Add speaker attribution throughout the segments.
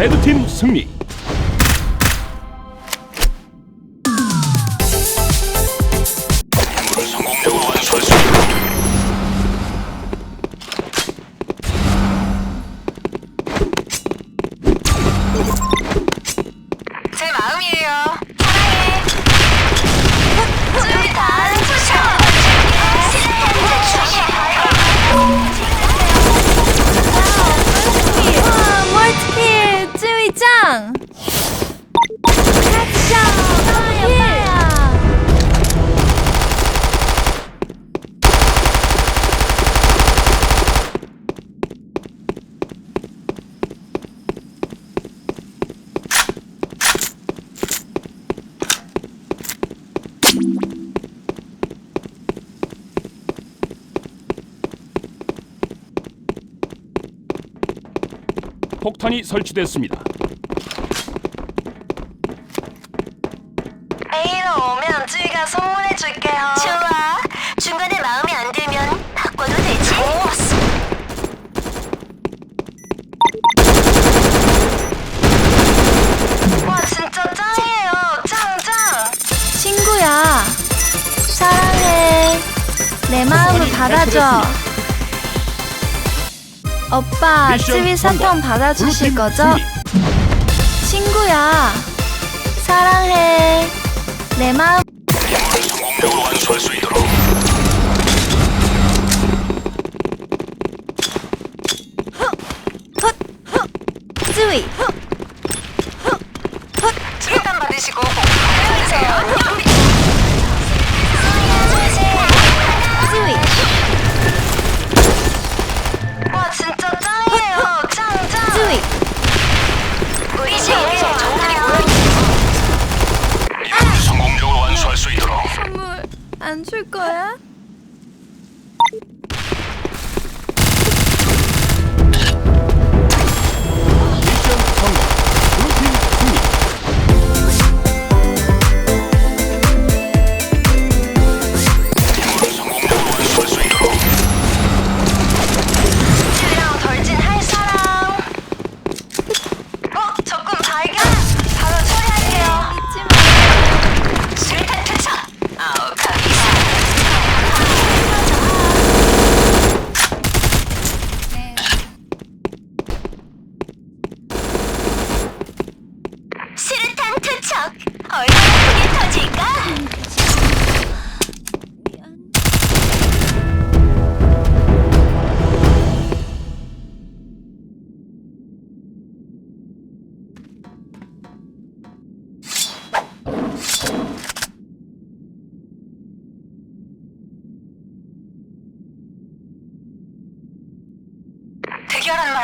Speaker 1: 레드팀 승리. 폭탄이 설치됐습니다.
Speaker 2: A로 오면 쯔위가 선물해 줄게요.
Speaker 3: 받아줘. 오빠, 쯔위. 사탕 받아주실 거죠? 친구야. 사랑해. 내 마음
Speaker 4: 성공적으로 완수할 수 있도록
Speaker 3: 쯔위.
Speaker 2: 수류탄 받으시고 복수해주세요.
Speaker 3: 안 줄 거야?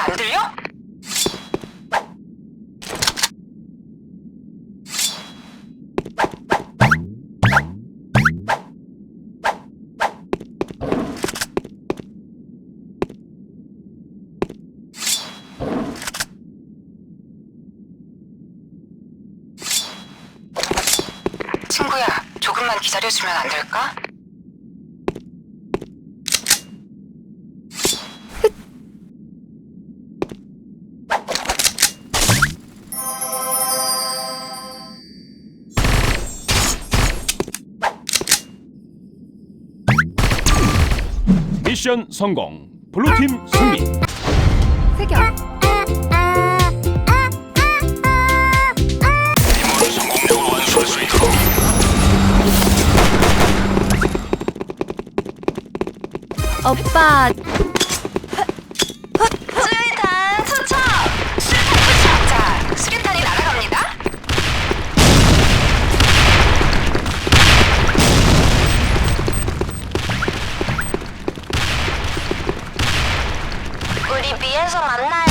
Speaker 2: 안 들려? 친구야, 조금만 기다려주면 안 될까?
Speaker 1: 미션 성공. 블루팀 승리.
Speaker 3: 세경.
Speaker 4: 이번 성공적으로 완수할 수 있도록
Speaker 3: 오빠,
Speaker 2: 우리 위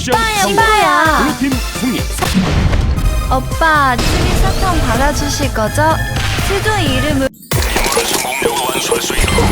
Speaker 1: 미션
Speaker 3: 오빠야,
Speaker 1: 성공.
Speaker 3: 오빠야.
Speaker 1: 블루팀 승리.
Speaker 3: 오빠 추리 사탕 받아주실 거죠? 최종 이름을
Speaker 2: 임무를 성공적으로 완수할 수 있도록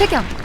Speaker 3: 세경